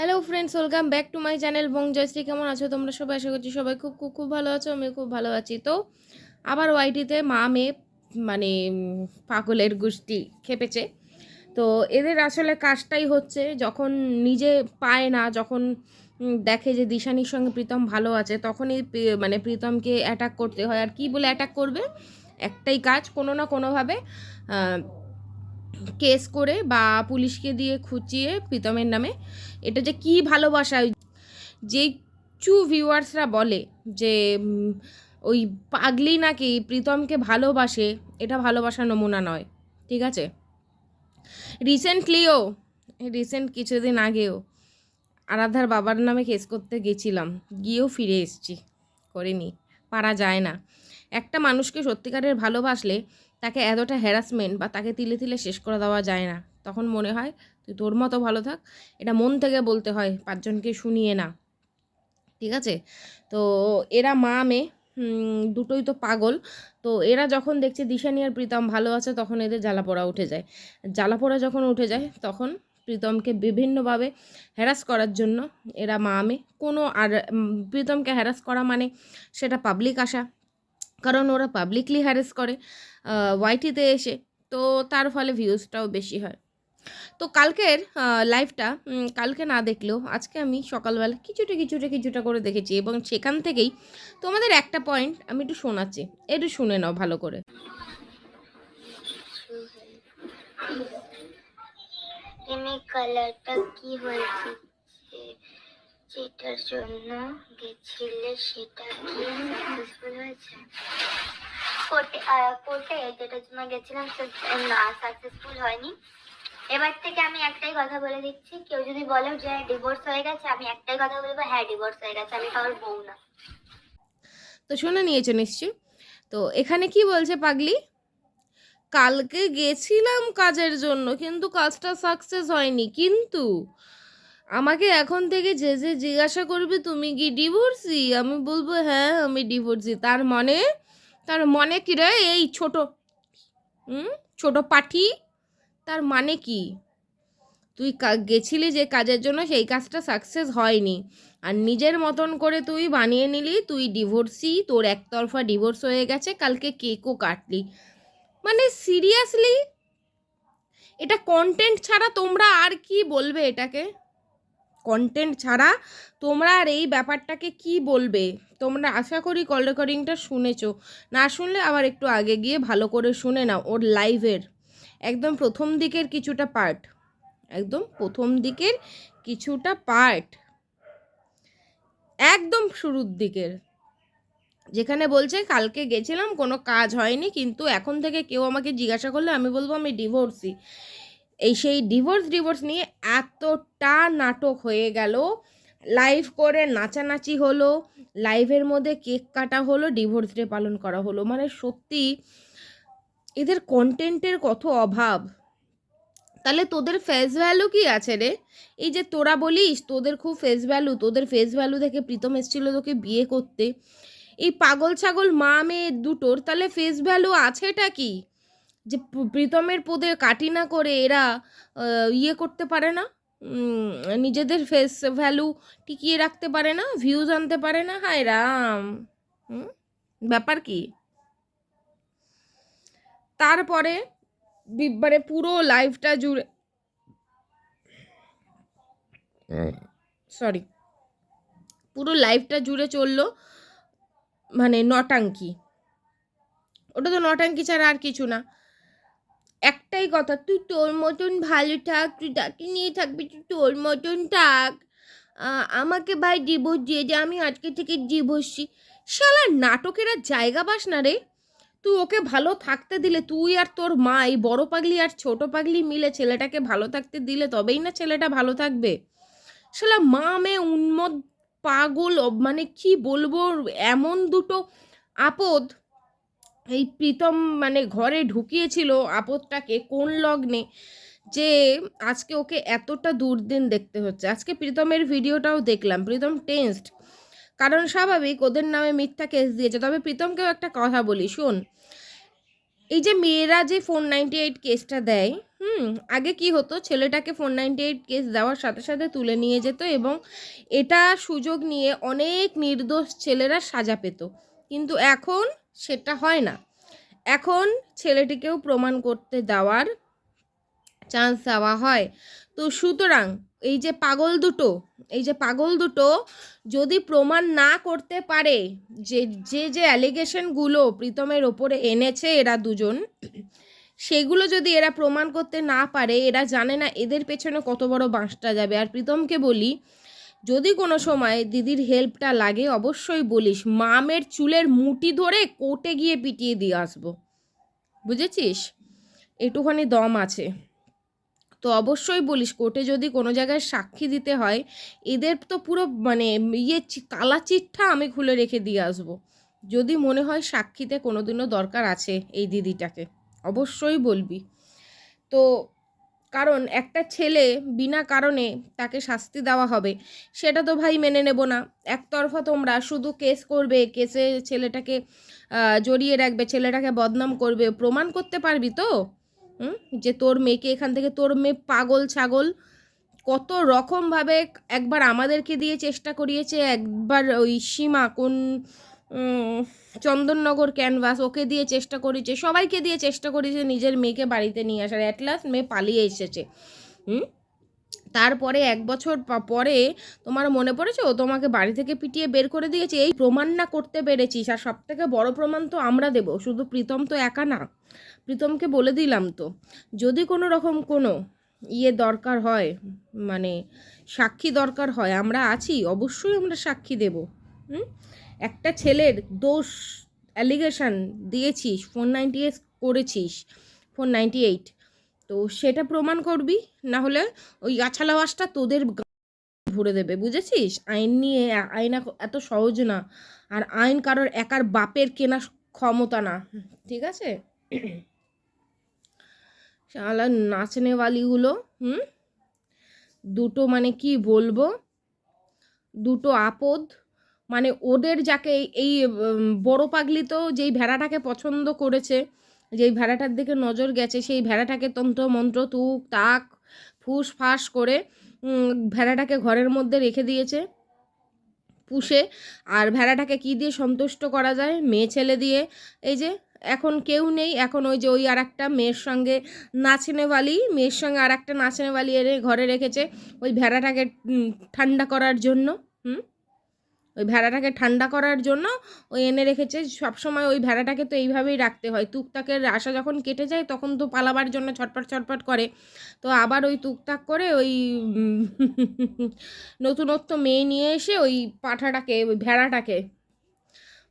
Hello friends welcome back to my channel Bong Joyshree কেমন আছো তোমরা? সবাই আশা করছি সবাই খুব খুব খুব ভালো আছো আমি খুব ভালো আছি। তো আবার ওয়াইটিতে মা মেয়ে মানে পাগলের গোষ্ঠী খেপেছে। তো এদের আসলে কাজটাই হচ্ছে, যখন নিজে পায় না, যখন দেখে যে দিশানির সঙ্গে প্রীতম ভালো আছে, তখনই মানে প্রীতমকে অ্যাটাক করতে হয়। আর কি বলে অ্যাটাক করবে? একটাই কাজ, কোনো না কোনোভাবে কেস করে বা পুলিশকে দিয়ে খুঁচিয়ে প্রীতমের নামে, এটা যে কি ভালোবাসা যে চু ভিউয়ার্সরা বলে যে ওই পাগলি নাকি প্রীতমকে ভালোবাসে, এটা ভালোবাসা নমুনা নয়, ঠিক আছে? রিসেন্টলিও রিসেন্ট কিছুদিন আগেও আরাধার বাবার নামে কেস করতে গেছিলাম, গিয়েও ফিরে এসেছি, করিনি, পারা যায় না। একটা মানুষকে সত্যিকারের ভালোবাসলে তাকে এতটা হ্যারাসমেন্ট বা তাকে তিলে তিলে শেষ করে দেওয়া যায় না। তখন মনে হয়, তুই তোর মতো ভালো থাক। এটা মন থেকে বলতে হয়, পাঁচজনকে শুনিয়ে না। ঠিক আছে? তো এরা মা, মেয়ে দুটোই তো পাগল। তো এরা যখন দেখছে দিশানি আর প্রীতম ভালো আছে, তখন এদের জ্বালাপোড়া উঠে যায়। জ্বালাপোড়া যখন উঠে যায়, তখন প্রীতমকে বিভিন্নভাবে হ্যারাস করার জন্য এরা মা, মেয়ে, কোনো আর প্রীতমকে হ্যারাস করা মানে সেটা পাবলিক আসা। কারণ ওরা পাবলিকলি হ্যারাস করে ওয়াইটিতে এসে, তো তার ফলে ভিউজটাও বেশি হয়। তো কালকের লাইভটা কালকে না দেখলেও আজকে আমি সকালবেলা কিছুটা কিছুটা কিছুটা করে দেখেছি এবং সেখান থেকেই তোমাদের একটা পয়েন্ট আমি একটু শোনাচ্ছি। একটু শুনে নাও ভালো করে। কালারটা কি হয়েছে? যেটার জন্য গেছিলে সেটা কি সাকসেসফুল হয়েছে? কোর্টে কোর্টে যেটার জন্য গেছিলাম না সাকসেসফুল হয়নি। এবার থেকে আমি একটাই কথা বলে দিচ্ছি, কেউ যদি বলে যে ডিভোর্স হয়ে গেছে, আমি একটাই কথা বলব হ্যাঁ ডিভোর্স হয়ে গেছে, আমি কারোর বউ না। তো শুনে নিয়েছো নিশ্চয়ই। তো এখানে কি বলছে পাগলি? কালকে গেছিলাম কাজের জন্য, কিন্তু কাজটা সাকসেস হয়নি, কিন্তু আমাকে এখন থেকে যে যে জিজ্ঞাসা করবে, তুমি কি ডিভোর্সি আমি বলব হ্যাঁ আমি ডিভোর্সি তার মানে তার মানে কি রে? এই ছোট, হুম? ছোট পাঠি? তার মানে কি? তুই গেছিলি যে কাজের জন্য, সেই কাজটা সাকসেস হয়নি। আর নিজের মতন করে তুই বানিয়ে নিলি, তুই ডিভোর্সি তোর একতরফা ডিভোর্স হয়ে গেছে, কালকে কেকও কাটলি। মানে সিরিয়াসলি এটা কন্টেন্ট ছাড়া তোমরা আর কি বলবে এটাকে? কন্টেন্ট ছাড়া তোমরা আর এই ব্যাপারটাকে কি বলবে? তোমরা আশা করি কল রেকর্ডিংটা শুনেছ। না শুনলে আবার একটু আগে গিয়ে ভালো করে শুনে নাও ওর লাইভের একদম প্রথম দিকের কিছুটা পার্ট একদম প্রথম দিকের কিছুটা পার্ট একদম শুরুর দিকের। যেখানে বলছে, কালকে গেছিলাম, কোনো কাজ হয়নি, কিন্তু এখন থেকে কেউ আমাকে জিজ্ঞাসা করলে আমি বলব আমি ডিভোর্সি এই সেই ডিভোর্স ডিভোর্স নিয়ে এতটা নাটক হয়ে গেল। লাইভ করে নাচানাচি হলো লাইভের মধ্যে কেক কাটা হলো ডিভোর্স ডে পালন করা হলো। মানে সত্যি এদের কন্টেন্টের কত অভাব। তাহলে তোদের ফেস ভ্যালু কি আছে রে? এই যে তোরা বলিস, তোদের খুব ফেস ভ্যালু তোদের ফেস ভ্যালু দেখে প্রীতম এসেছিল তোকে বিয়ে করতে। এই পাগল ছাগল মা মেয়ে দুটোর তাহলে ফেস ভ্যালু আছেটা কি? যে প্রীতমের পদে কাটি না করে এরা ইয়ে করতে পারে না? নিজেদের ফেস ভ্যালু টিকিয়ে রাখতে পারে না? ভিউজ আনতে পারে না? হায় রাম! ব্যাপার কি? তারপরে মানে পুরো লাইফটা জুড়ে সরি পুরো লাইফটা জুড়ে চলল মানে নটাঙ্কি। ওটা তো নটাঙ্কি ছাড়া আর কিছু না। একটাই কথা, তুই তোর মতন ভালো থাক, তুই তাকে নিয়ে থাকবি, তুই তোর মতন থাক। আমাকে ভাই ডিভোর্স দিয়ে দে, আমি আজকে থেকে ডিভোর্সি শালা নাটকেরা জায়গা পাস না রে। তুই ওকে ভালো থাকতে দিলে, তুই আর তোর মা, এই বড় পাগলি আর ছোট পাগলি মিলে ছেলেটাকে ভালো থাকতে দিলে তবেই না ছেলেটা ভালো থাকবে। শালা মা মেয়ে উন্মদ, পাগল মানে কি বলব, এমন দুটো আপদ। এই প্রীতম মানে ঘরে ঢুকিয়েছিল আপদটাকে কোন লগ্নে যে আজকে ওকে এতটা দুর্দিন দেখতে হচ্ছে। আজকে প্রীতমের ভিডিওটাও দেখলাম, প্রীতম টেন্সড কারণ স্বাভাবিক ওদের নামে মিথ্যা কেস দিয়েছে। তবে প্রীতমকেও একটা কথা বলি, শোন। এই যে মেয়েরা যে ফোর নাইনটি এইট কেসটা দেয়, হুম, আগে কি হতো? ছেলেটাকে ফোর নাইনটি এইট কেস দেওয়ার সাথে সাথে তুলে নিয়ে যেত এবং এটা সুযোগ নিয়ে অনেক নির্দোষ ছেলেরা সাজা পেত। কিন্তু এখন সেটা হয় না। এখন ছেলেটিকেও প্রমাণ করতে দেওয়ার চান্স দেওয়া হয়। তো সুতরাং এই যে পাগল দুটো, এই যে পাগল দুটো যদি প্রমাণ না করতে পারে, যে যে যে অ্যালিগেশনগুলো প্রীতমের ওপরে এনেছে এরা দুজন, সেগুলো যদি এরা প্রমাণ করতে না পারে, এরা জানে না এদের পেছনে কত বড় বাঁশটা যাবে। আর প্রীতমকে বলি যদি কোনো সময় দিদির হেল্পটা লাগে, অবশ্যই বলিস, মামের চুলের মুঠি ধরে কোর্টে গিয়ে পিটিয়ে দিয়ে আসব। বুঝেছিস? একটুখানি দম আছে। তো অবশ্যই বলিস, কোর্টে যদি কোনো জায়গায় সাক্ষী দিতে হয়, এদের তো পুরো মানে ইয়ে কালা চিঠা আমি খুলে রেখে দিয়ে আসব। যদি মনে হয় সাক্ষীতে কোনোদিনও দরকার আছে এই দিদিটাকে, অবশ্যই বলবি। তো কারণ একটা ছেলে বিনা কারণে তাকে শাস্তি দেওয়া হবে, সেটা তো ভাই মেনে নেব না। একতরফা তোমরা শুধু কেস করবে, কেসে ছেলেটাকে জড়িয়ে রাখবে, ছেলেটাকে বদনাম করবে, প্রমাণ করতে পারবি তো? যে তোর মেয়েকে এখান থেকে, তোর মেয়ে পাগল ছাগল, কত রকমভাবে একবার আমাদেরকে দিয়ে চেষ্টা করিয়েছে, একবার ওই সীমা কোন চন্দননগর ক্যানভাস ওকে দিয়ে চেষ্টা করেছে, সবাইকে দিয়ে চেষ্টা করেছে নিজের মেয়েকে বাড়িতে নিয়ে আসার। অ্যাট লাস্ট মেয়ে পালিয়ে এসেছে। হুম? তারপরে এক বছর পরে তোমার মনে পড়েছে? ও তোমাকে বাড়ি থেকে পিটিয়ে বের করে দিয়েছে। এই প্রমাণ না করতে পেরেছিস, আর সব থেকে বড় প্রমাণ তো আমরা দেব। শুধু প্রীতম তো একা না। প্রীতমকে বলে দিলাম তো, যদি কোনো রকম কোনো ইয়ে দরকার হয় মানে সাক্ষী দরকার হয়, আমরা আছি, অবশ্যই আমরা সাক্ষী দেব। হুম? একটা ছেলের দোষ অ্যালিগেশন দিয়েছিস ফোর নাইনটি এইট করেছিস ফোর নাইনটি এইট তো সেটা প্রমাণ করবি না হলে ওই আছালাওয়াজটা তোদের ভরে দেবে, বুঝেছিস? আইন নিয়ে, আইন এত সহজ না, আর আইন কারোর একার বাপের কেনা ক্ষমতা না, ঠিক আছে? শালা নাচনেওয়ালিগুলো, হুম? দুটো মানে কি বলব? দুটো আপদ মানে ওদের যাকে এই- বড় পাগলি তো যেই ভেড়াটাকে পছন্দ করেছে, যেই ভেড়াটার দিকে নজর গেছে, সেই ভেড়াটাকে তন্ত্র, মন্ত্র, তুক, তাক, ফুস, ফাস করে ভেড়াটাকে ঘরের মধ্যে রেখে দিয়েছে, পুষে, আর ভেড়াটাকে কি দিয়ে সন্তুষ্ট করা যায়? মেয়ে ছেলে দিয়ে। এই যে, এখন কেউ নেই, এখন ওই যে ওই আর একটা মেয়ের সঙ্গে নাচনেওয়ালি, মেয়ের সঙ্গে আর একটা নাচনেওয়ালি এনে ঘরে রেখেছে, ওই ভেড়াটাকে ঠান্ডা করার জন্য, হুম? ওই ভেড়াটাকে ঠান্ডা করার জন্য ওই এনে রেখেছে। সবসময় ওই ভেড়াটাকে তো এইভাবেই রাখতে হয়। তুকতাকের আশা যখন কেটে যায়, তখন তো পালাবার জন্য ছটপট ছটপট করে। তো আবার ওই তুকতাক করে ওই নতুনত্ব মেয়ে নিয়ে এসে ওই পাঠাটাকে, ওই ভেড়াটাকে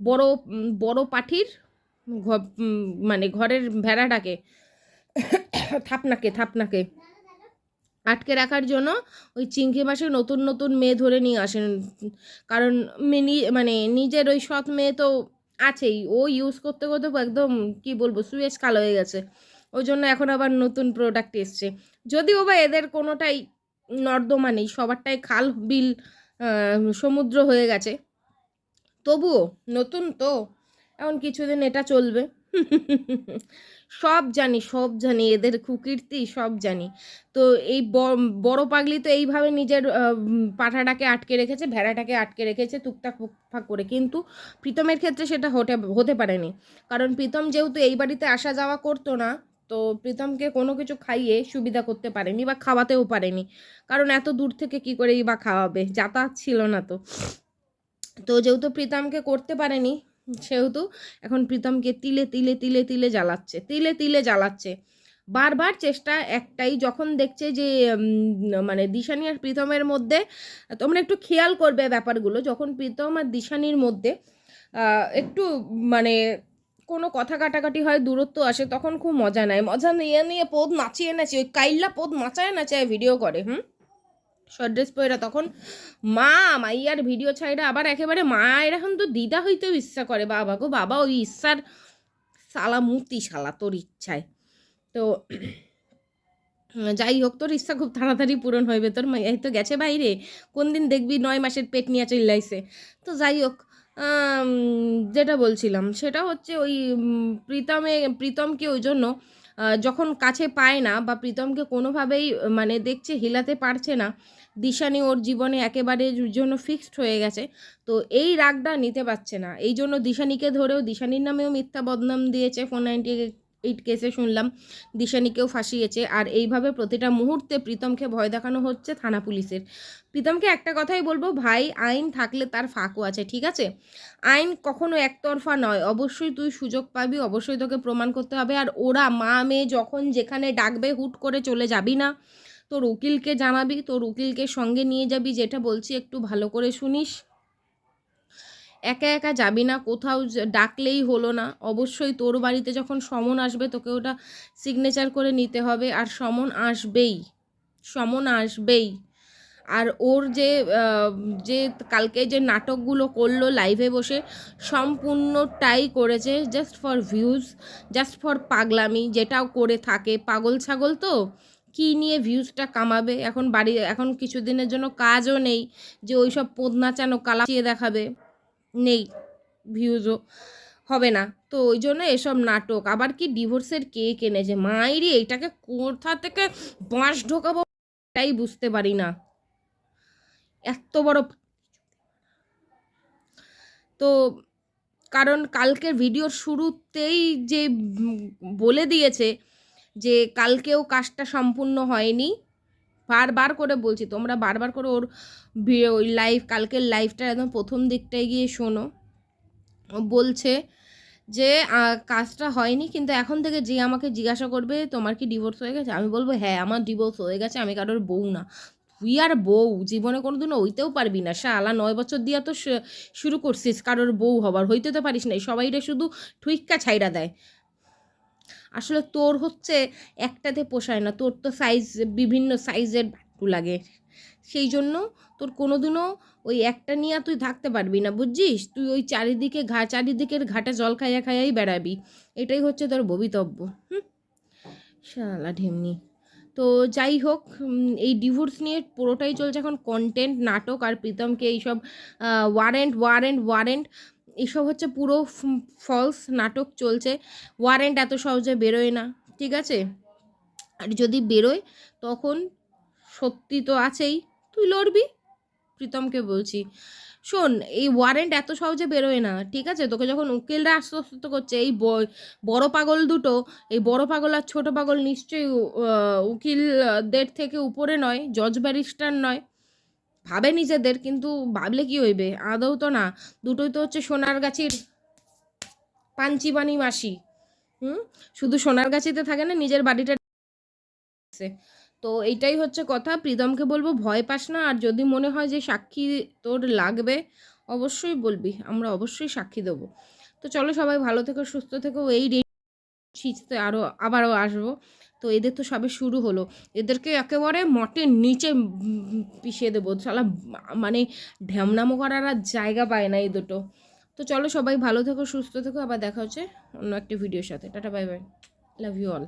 বড় বড় পাঠির মানে ঘরের ভেড়াটাকে, থাপনাকে থাপনাকে আটকে রাখার জন্য ওই চিংকি মাসে নতুন নতুন মেয়ে ধরে নিয়ে আসেন। কারণ মিনি মানে নিজের ওই সৎ মেয়ে তো আছেই। ও ইউজ করতে করতে একদম, কি বলব সুয়েজ কালো হয়ে গেছে। ওই জন্য এখন আবার নতুন প্রোডাক্ট এসছে। যদিও বা এদের কোনোটাই নর্দমা নেই সবারটাই খাল, বিল সমুদ্র হয়ে গেছে। তবুও নতুন তো, এখন কিছুদিন এটা চলবে। সব জানি সব জানি, এদের কুকীর্তি সব জানি। তো এই বড় পাগলি তো এইভাবে নিজের পাঠাটাকে আটকে রেখেছে, ভেড়াটাকে আটকে রেখেছে, টুকটাক ফুকফাক করে। কিন্তু প্রীতমের ক্ষেত্রে সেটা হতে হতে পারেনি। কারণ প্রীতম যেহেতু এই বাড়িতে আসা যাওয়া করতো না, তো প্রীতমকে কোনো কিছু খাইয়ে সুবিধা করতে পারেনি বা খাওয়াতেও পারেনি। কারণ এত দূর থেকে কি করেই বা খাওয়াবে? যাতায়াত ছিল না তো। তো যেহেতু প্রীতমকে করতে পারেনি সেহেতু এখন প্রীতমকে তিলে তিলে তিলে তিলে জ্বালাচ্ছে, তিলে তিলে জ্বালাচ্ছে। বারবার চেষ্টা একটাই, যখন দেখছে যে মানে দিশানি আর প্রীতমের মধ্যে, তোমরা একটু খেয়াল করবে ব্যাপারগুলো, যখন প্রীতম আর দিশানির মধ্যে একটু মানে কোনো কথা কাটাকাটি হয়, দূরত্ব আসে, তখন খুব মজা নেয়। মজা নিয়ে নিয়ে পদ নাচিয়ে নাচিয়ে, ওই কাইল্লা পদ নাচায় নাচায় ভিডিও করে, হুম? শর্ট ড্রেস পরে তখন মা, মাইয়ার ভিডিও ছাইরা আবার একেবারে মায়ের এখন তো দিদা হইতেও ইচ্ছা করে বাবা গো। বাবা ওই ইচ্ছার সালা মূর্তি, শালা তোর ইচ্ছায়। তো যাই হোক, তোর ইচ্ছা খুব তাড়াতাড়ি পূরণ হইবে। তোর মাইয়াই তো গেছে বাইরে। কোন দিন দেখবি নয় মাসের পেট নিয়ে চইলাইছে তো যাই হোক যেটা বলছিলাম, সেটা হচ্ছে ওই প্রীতমে, প্রীতমকে ওই জন্য যখন কাছে পায় না বা প্রীতমকে কোনোভাবেই মানে দেখছে, হিলাতে পারছে না দিশানি ওর জীবনে একেবারে জন্য ফিক্সড হয়ে গেছে। তো এই রাগটা নিতে পারছে না। এই জন্য দিশানিকে ধরেও দিশানির নামেও মিথ্যা বদনাম দিয়েছে। ফোর নাইনটি এইট কেসে শুনলাম, দিশানিকেও ফাঁসিয়েছে। আর এইভাবে প্রতিটা মুহূর্তে প্রীতমকে ভয় দেখানো হচ্ছে থানা পুলিশের। প্রীতমকে একটা কথাই বলব, ভাই, আইন থাকলে তার ফাঁকও আছে, ঠিক আছে? আইন কখনো একতরফা নয়। অবশ্যই তুই সুযোগ পাবি, অবশ্যই তোকে প্রমাণ করতে হবে। আর ওরা মা মেয়ে যখন যেখানে ডাকবে, হুট করে চলে যাবি না। তোর উকিলকে জানাবি, তোর উকিলকে সঙ্গে নিয়ে যাবি, যেটা বলছি একটু ভালো করে শুনিস। একা একা যাবি না, কোথাও ডাকলেই হলো না। অবশ্যই তোর বাড়িতে যখন সমন আসবে, তোকে ওটা সিগনেচার করে নিতে হবে। আর সমন আসবেই সমন আসবেই। আর ওর যে যে কালকে যে নাটকগুলো করল লাইভে বসে, সম্পূর্ণটাই করেছে just for views just for পাগলামি, যেটাও করে থাকে। পাগল ছাগল তো? কী নিয়ে ভিউজটা কামাবে? এখন বাড়ি, এখন কিছুদিনের জন্য কাজও নেই যে ওই সব পোদ নাচানো কালাচিয়ে দেখাবে। নেই ভিউজও হবে না। তো ওই জন্য এসব নাটক। আবার কি ডিভোর্সের কে কেনেছে মায়েরই এইটাকে কোথা থেকে বাঁশ ঢোকাবো? তাই বুঝতে পারি না। এত বড় তো কারণ কালকের ভিডিওর শুরুতেই যে বলে দিয়েছে যে কালকেও কাজটা সম্পূর্ণ হয়নি, বারবার করে বলছি, তোমরা বারবার করে ওর ওই লাইভ কালকের লাইভটা একদম প্রথম দিকটায় গিয়ে শোনো। বলছে যে কাজটা হয়নি, কিন্তু এখন থেকে যে আমাকে জিজ্ঞাসা করবে, তোমার কি ডিভোর্স হয়ে গেছে? আমি বলব হ্যাঁ আমার ডিভোর্স হয়ে গেছে, আমি কারোর বউ না। তুই আর বউ, জীবনে কোনো দিনও হইতেও পারবি না। শালা, নয় বছর দিয়া তো শুরু করছিস, কারোর বউ হবার, হইতে তো পারিস না। সবাইরে শুধু ঠুইক্কা ছাইরা দেয়। আসলে তোর হচ্ছে একটাতে পোষায় না, তোর তো সাইজ বিভিন্ন সাইজের বাট্টু লাগে। সেই জন্য তোর কোনোদিনও ওই একটা নিয়ে তুই থাকতে পারবি না, বুঝছিস? তুই ওই চারিদিকে ঘা, চারিদিকের ঘাটে জল খাইয়া খাইয়াই বেড়াবি। এটাই হচ্ছে তোর ভবিতব্য, হুম? শালা ঢেমনি। তো যাই হোক এই ডিভোর্স নিয়ে পুরোটাই চলছে এখন কন্টেন্ট নাটক আর প্রীতমকে এইসব ওয়ারেন্ট ওয়ারেন্ট ওয়ারেন্ট এইসব হচ্ছে পুরো ফলস নাটক চলছে। ওয়ারেন্ট এত সহজে বেরোয় না, ঠিক আছে? আর যদি বেরোয়, তখন সত্যি তো আছেই। তুই লড়বি, প্রীতমকে বলছি। শোন, এই ওয়ারেন্ট এত সহজে বেরোয় না, ঠিক আছে? তোকে যখন উকিলরা আশ্বস্ত করছে, এই বড় পাগল দুটো, এই বড় পাগল আর ছোট পাগল নিশ্চয়ই উকিলদের থেকে উপরে নয় জজ ব্যারিস্টার নয়। ভাবে নিজেদের, কিন্তু ভাবলে কি হইবে? আদৌ তো না। দুটোই তো হচ্ছে সোনার গাছির পাঞ্চিবানি মাসি। হুম? শুধু সোনার গাছিতে থাকে না, নিজের বাড়িটা তো এইটাই হচ্ছে কথা। প্রীতমকে বলব, ভয় পাস না। আর যদি মনে হয় যে সাক্ষী তোর লাগবে, অবশ্যই বলবি। আমরা অবশ্যই সাক্ষী দেবো। তো চলো সবাই ভালো থেকো, সুস্থ থেকো। এই শীতে আরও আবারও আসব। তো এদের তো সবে শুরু হলো। এদেরকে একেবারে মটের নিচে পিষিয়ে দেবো। শালা মানে ঢ্যামনামো করার আর জায়গা পায় না এই দুটো। তো চলো সবাই ভালো থেকো, সুস্থ থেকো। আবার দেখা হচ্ছে অন্য একটি ভিডিওর সাথে। Tata, bye bye. Love you all